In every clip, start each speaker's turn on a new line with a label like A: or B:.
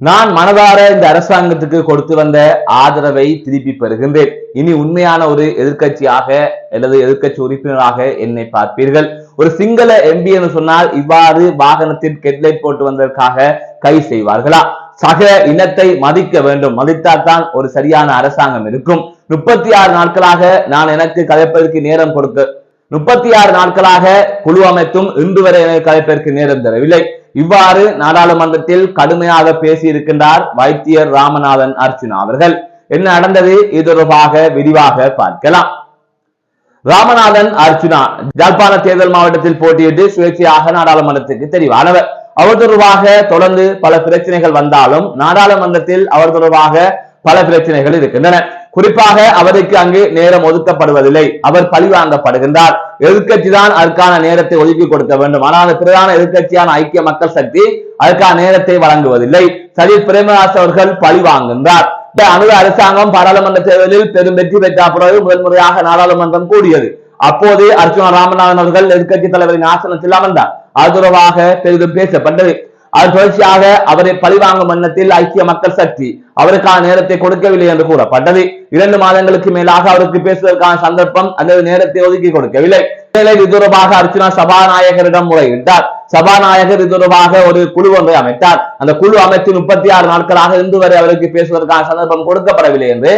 A: நான் மனதார இந்த அரசாங்கத்துக்கு கொடுத்து வந்த ஆதரவை திருப்பி பெறுகின்றேன். இனி உண்மையான ஒரு எதிர்கட்சியாக அல்லது எதிர்கட்சி உறுப்பினராக என்னை பார்ப்பீர்கள். ஒரு சிங்கள எம்பி என்று சொன்னால் இவ்வாறு வாகனத்தின் கெட்லைட் போட்டு வந்ததற்காக கை செய்வார்களா? சக இனத்தை மதிக்க வேண்டும். மதித்தால்தான் ஒரு சரியான அரசாங்கம் இருக்கும். முப்பத்தி ஆறு நாட்களாக நான் எனக்கு கதைப்பதற்கு நேரம் கொடுக்க முப்பத்தி ஆறு நாட்களாக குழு அமைத்தும் இன்று வரை கலைப்பிற்கு நேரம் தரவில்லை. இவ்வாறு நாடாளுமன்றத்தில் கடுமையாக பேசி இருக்கின்றார் வைத்தியர் ராமநாதன் அர்ச்சுனா அவர்கள். என்ன நடந்தது? இது தொடர்பாக விரிவாக பார்க்கலாம். ராமநாதன் அர்ச்சுனா ஜாழ்ப்பாண தேர்தல் மாவட்டத்தில் போட்டியிட்டு சுயேட்சையாக நாடாளுமன்றத்துக்கு தெரிவானவர். அவர் தொடர்பாக தொடர்ந்து பல பிரச்சனைகள் வந்தாலும் நாடாளுமன்றத்தில் அவர் தொடர்பாக பல பிரச்சனைகள் இருக்கின்றன. குறிப்பாக அவருக்கு அங்கு நேரம் ஒதுக்கப்படுவதில்லை. அவர் பழிவாங்கப்படுகின்றார். எதிர்கட்சி தான் அதற்கான நேரத்தை ஒதுக்கி கொடுக்க வேண்டும். ஆனால் அந்த பிரதான எதிர்க்கட்சியான ஐக்கிய மக்கள் சக்தி அதற்கான நேரத்தை வழங்குவதில்லை. சஜித் பிரேமதாஸ் அவர்கள் பழி வாங்குகின்றார் இந்த அரசாங்கம் பாராளுமன்ற தேர்தலில் பெரும் வெற்றி பெற்ற பிறகு முதல் முறையாக நாடாளுமன்றம் கூடியது. அப்போது அர்ஜுனா ராமநாதன் அவர்கள் எதிர்க்கட்சி தலைவரின் ஆசனத்தில் அமர்ந்தார். அது தொடர்பாக பெரிதும் பேசப்பட்டது. அது தொடர்ச்சியாக அவரை பழிவாங்கும் எண்ணத்தில் ஐக்கிய மக்கள் சக்தி அவருக்கான நேரத்தை கொடுக்கவில்லை என்று கூறப்பட்டது. இரண்டு மாதங்களுக்கு மேலாக அவருக்கு பேசுவதற்கான சந்தர்ப்பம் அல்லது நேரத்தை ஒதுக்கி கொடுக்கவில்லை. இது தொடர்பாக அர்ச்சுனா சபாநாயகரிடம் முறையிட்டார். சபாநாயகர் இது தொடர்பாக ஒரு குழு ஒன்றை அமைத்தார். அந்த குழு அமைத்து முப்பத்தி ஆறு நாட்களாக இன்று வரை அவருக்கு பேசுவதற்கான சந்தர்ப்பம் கொடுக்கப்படவில்லை என்று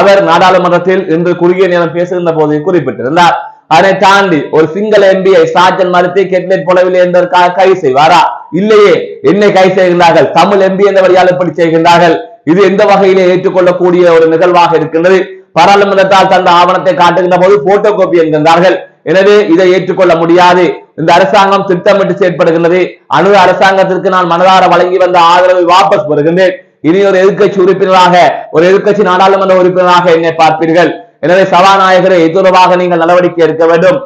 A: அவர் நாடாளுமன்றத்தில் இன்று குறுகிய நேரம் பேசுகின்ற போது குறிப்பிட்டிருந்தார். அதனை தாண்டி ஒரு சிங்கள எம்பியை சாஜன் மறுத்து கெட்லெட் போடவில்லை என்பதற்காக கைது செய்வாரா? இல்லையே என்னை கை செய்கின்றார்கள் தமிழ் எம்பி என்ற வழியால் எப்படி செய்கின்றார்கள் இது எந்த வகையிலே ஏற்றுக்கொள்ளக்கூடிய ஒரு நிகழ்வாக இருக்கின்றது? பாராளுமன்றத்தால் தந்த ஆவணத்தை காட்டுகின்ற போது போட்டோ காப்பி என்கின்றார்கள். எனவே இதை ஏற்றுக்கொள்ள முடியாது. இந்த அரசாங்கம் திட்டமிட்டு செயற்படுகின்றது. அணு அரசாங்கத்திற்கு நான் மனதார வழங்கி வந்த ஆதரவை வாபஸ் பெறுகின்றேன். இனி ஒரு எதிர்கட்சி உறுப்பினராக ஒரு எதிர்கட்சி நாடாளுமன்ற உறுப்பினராக என்னை பார்ப்பீர்கள். எனவே சபாநாயகரை எதிர்வாக நீங்கள் நடவடிக்கை எடுக்க வேண்டும்.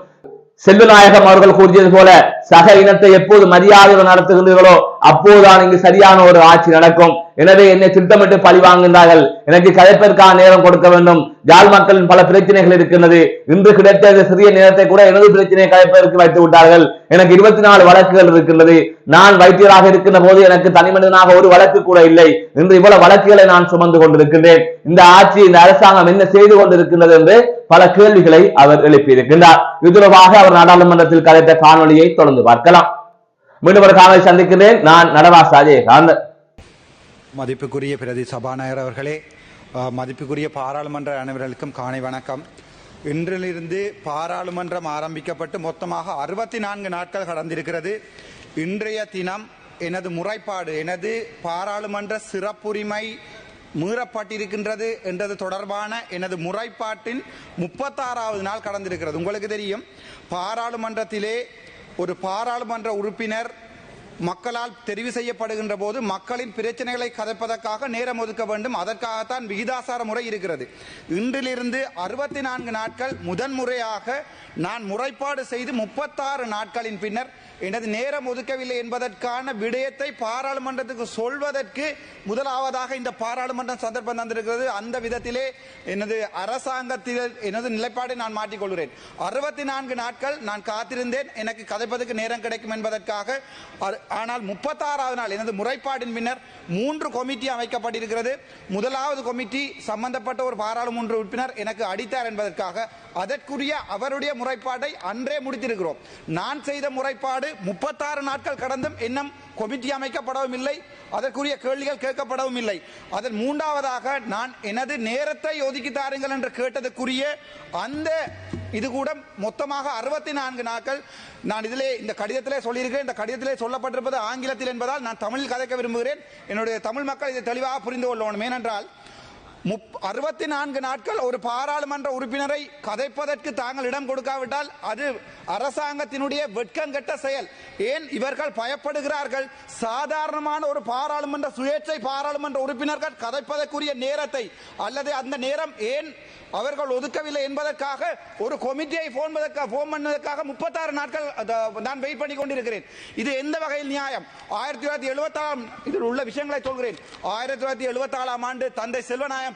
A: செல்வநாயகம் அவர்கள் கூறியது போல சக இனத்தை எப்போது மரியாதை நடத்துகின்றீர்களோ அப்போதுதான் இங்கு சரியான ஒரு ஆட்சி நடக்கும். எனவே என்னை திட்டமிட்டு பழி வாங்குகின்றார்கள் எனக்கு கதைப்பதற்கான நேரம் கொடுக்க வேண்டும். யாழ் மக்களின் பல பிரச்சனைகள் இருக்கின்றது. இன்று கிடைத்த சிறிய நேரத்தை கூட எனது பிரச்சனையை கதைப்பதற்கு வைத்து விட்டார்கள். எனக்கு இருபத்தி நாலு வழக்குகள் இருக்கின்றது. நான் வைத்தியராக இருக்கின்ற போது எனக்கு தனி மனிதனாக ஒரு வழக்கு கூட இல்லை. இன்று இவ்வளவு வழக்குகளை நான் சுமந்து கொண்டிருக்கின்றேன். இந்த ஆட்சி இந்த அரசாங்கம் என்ன செய்து கொண்டிருக்கின்றது என்று பல கேள்விகளை அவர் எழுப்பியிருக்கின்றார். இதுவாக அவர் நாடாளுமன்றத்தில் கலைத்த காணொலியை தொடர்ந்து பார்க்கலாம். மீண்டும் ஒரு காணொலி சந்திக்கிறேன் நான் நடவாசாஜே அஜயகாந்த்
B: மதிப்புக்குரிய பிரதி சபாநாயகர் அவர்களே மதிப்புக்குரிய பாராளுமன்ற அனைவர்களுக்கும் காணை வணக்கம். இன்றிலிருந்து பாராளுமன்றம் ஆரம்பிக்கப்பட்டு மொத்தமாக அறுபத்தி நான்கு நாட்கள் கடந்திருக்கிறது. இன்றைய தினம் எனது முறைப்பாடு எனது பாராளுமன்ற சிறப்புரிமை மீறப்பட்டிருக்கின்றது என்றது தொடர்பான எனது முறைப்பாட்டின் முப்பத்தாறாவது நாள் கடந்திருக்கிறது. உங்களுக்கு தெரியும் பாராளுமன்றத்திலே ஒரு பாராளுமன்ற உறுப்பினர் மக்களால் தெரிவு செய்யப்படுகின்ற போது மக்களின் பிரச்சனைகளை கதைப்பதற்காக நேரம் ஒதுக்க வேண்டும். அதற்காகத்தான் விகிதாசார முறை இருக்கிறது. இன்றிலிருந்து அறுபத்தி நான்கு நாட்கள் முதன்முறையாக நான் முறைப்பாடு செய்து முப்பத்தாறு நாட்களின் பின்னர் எனது நேரம் ஒதுக்கவில்லை என்பதற்கான விடயத்தை பாராளுமன்றத்துக்கு சொல்வதற்கு முதலாவதாக இந்த பாராளுமன்றம் சந்தர்ப்பம் தந்திருக்கிறது. அந்த விதத்திலே எனது அரசாங்கத்தில் எனது நிலைப்பாடை நான் மாற்றிக்கொள்கிறேன். அறுபத்தி நான்கு நாட்கள் நான் காத்திருந்தேன். எனக்கு கதைப்பதற்கு நேரம் கிடைக்கும் என்பதற்காக ஆனால் முப்பத்தாறாவது நாள் எனது முறைப்பாடின் பின்னர் மூன்று கமிட்டி அமைக்கப்பட்டிருக்கிறது. முதலாவது கமிட்டி சம்பந்தப்பட்ட ஒரு பாராளுமன்ற உறுப்பினர் எனக்கு அடித்தார் என்பதற்காக அதற்குரிய அவருடைய முறைப்பாட்டை அன்றே முடித்திருக்கிறோம். நான் செய்த முறைப்பாடு முப்பத்தாறு நாட்கள் கடந்தும் இன்னும் கமிட்டி அமைக்கப்படவும் இல்லை அதற்குரிய கேள்விகள் கேட்கப்படவும் இல்லை அதன் மூன்றாவதாக நான் எனது நேரத்தை ஒதுக்கி தாருங்கள் என்று கேட்டதற்குரிய அந்த இது கூட மொத்தமாக அறுபத்தி நான்கு நாட்கள் நான் இதிலே இந்த கடிதத்திலே சொல்லியிருக்கேன் இந்த கடிதத்திலே சொல்லப்பட்ட சொல்லப்பட்டிருப்பது ஆங்கிலத்தில் என்பதால் நான் தமிழில் கதைக்க விரும்புகிறேன். என்னுடைய தமிழ் மக்கள் இதை தெளிவாக புரிந்து கொள்ளணும். ஏனென்றால் அறுபத்தி நான்கு நாட்கள் ஒரு பாராளுமன்ற உறுப்பினரை கதைப்பதற்கு தாங்கள் இடம் கொடுக்காவிட்டால் அது அரசாங்கத்தினுடைய வெட்கங்கெட்ட செயல். ஏன் இவர்கள் பயப்படுகிறார்கள்? சாதாரணமான ஒரு பாராளுமன்ற சுயேட்சை பாராளுமன்ற உறுப்பினர்கள் கதைப்பதற்குரிய நேரத்தை அல்லது அந்த நேரம் ஏன் அவர்கள் ஒதுக்கவில்லை என்பதற்காக ஒரு கொமிட்டியை போன் போன் பண்ணதற்காக முப்பத்தாறு நாட்கள் நான் வெயிட் பண்ணி கொண்டிருக்கிறேன். இது எந்த வகையில் நியாயம்? ஆயிரத்தி தொள்ளாயிரத்தி எழுபத்தாம் இதில் உள்ள விஷயங்களை சொல்கிறேன். ஆயிரத்தி தொள்ளாயிரத்தி எழுபத்தாலாம் ஆண்டு தந்தை செல்வநாயம்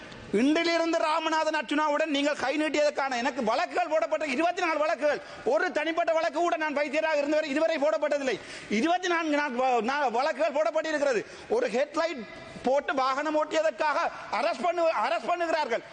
B: இன்றிலிருந்து ராமநாதன் அர்ஜுனாவுடன் நீங்கள் கை நீட்டியதற்கான எனக்கு வழக்குகள் போடப்பட்ட இருபத்தி நாலு வழக்குகள். ஒரு தனிப்பட்ட வழக்கு கூட நான் வைத்தியராக இருந்தவரை இதுவரை போடப்பட்டதில்லை. இருபத்தி நான்கு வழக்குகள் போடப்பட்டிருக்கிறது. ஒரு ஹெட்லைட் போட்டு வாகனம் ஓட்டியதற்காக அரஸ்ட் பண்ணு அரஸ்ட் பண்ணுகிறார்கள்.